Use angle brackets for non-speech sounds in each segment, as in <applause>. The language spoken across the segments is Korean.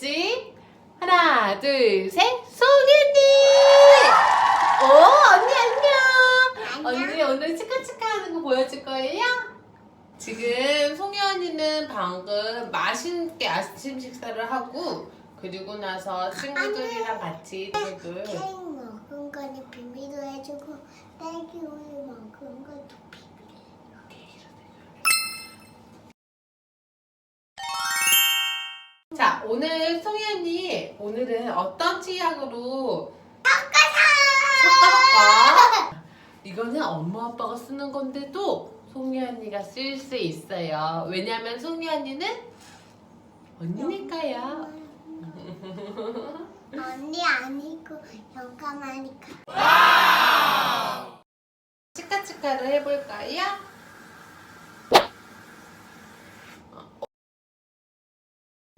어딨지? 하나, 둘, 셋. 송이언니! 오, 언니 안녕! 언니 오늘 치카치카 하는 거 보여줄 거예요? 지금 송이 언니는 방금 맛있게 아침 식사를 하고 그리고 나서 친구들이랑 같이 친구들 케이크 먹은 거는 비밀로 해주고 딸기 우유 먹은 것 자 오늘 송이 언니 오늘은 어떤 치약으로 섞어볼까? 이거는 엄마 아빠가 쓰는 건데도 송이 언니가 쓸 수 있어요 왜냐면 송이 언니는 언니니까요 언니 아니고 영감하니까. 치카치카를 해볼까요?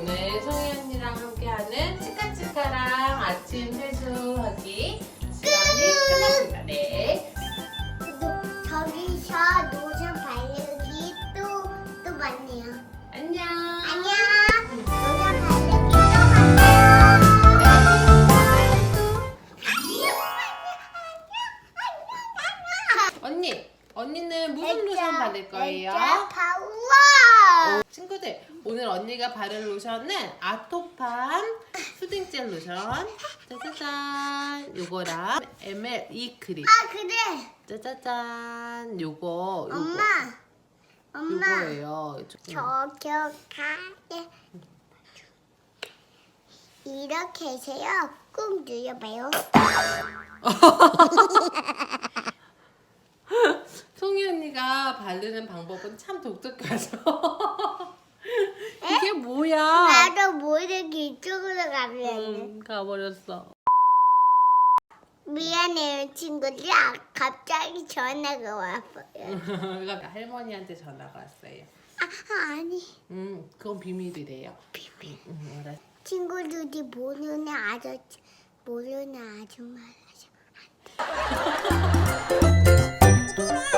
오늘 송이 언니랑 함께하는 치카치카랑 아침 세수하기 시간이 끝났습니다. 네. 또 저기서 노션 바르기 또, 또 만나요. 안녕. 안녕. 노션 바르기 또 만나요. 언니, 언니는 무슨 로션 바를 거예요? 파워. 친구들, 오늘 언니가 바를 로션은 아토팜 수딩젤 로션. 짜자잔. 요거랑 ML E 크림. 아 그래. 짜자잔. 요거, 요거. 엄마. 엄마. 요거예요. 저격하게 이렇게 해서요. 꾹 눌려봐요. <laughs> 언니가 바르는 방법은 참 독특하죠. <laughs> 이게 뭐야? 나도 모르게 이쪽으로 가면 음, 가버렸어. 미안해요 친구들. 아, 갑자기 전화가 왔어요. <laughs> 그러니까 할머니한테 전화가 왔어요. 아 아니 음, 그건 비밀이래요. 비밀. 음, 알았어. 친구들이 모르는 아저씨 모르는 아줌마 하죠. <laughs>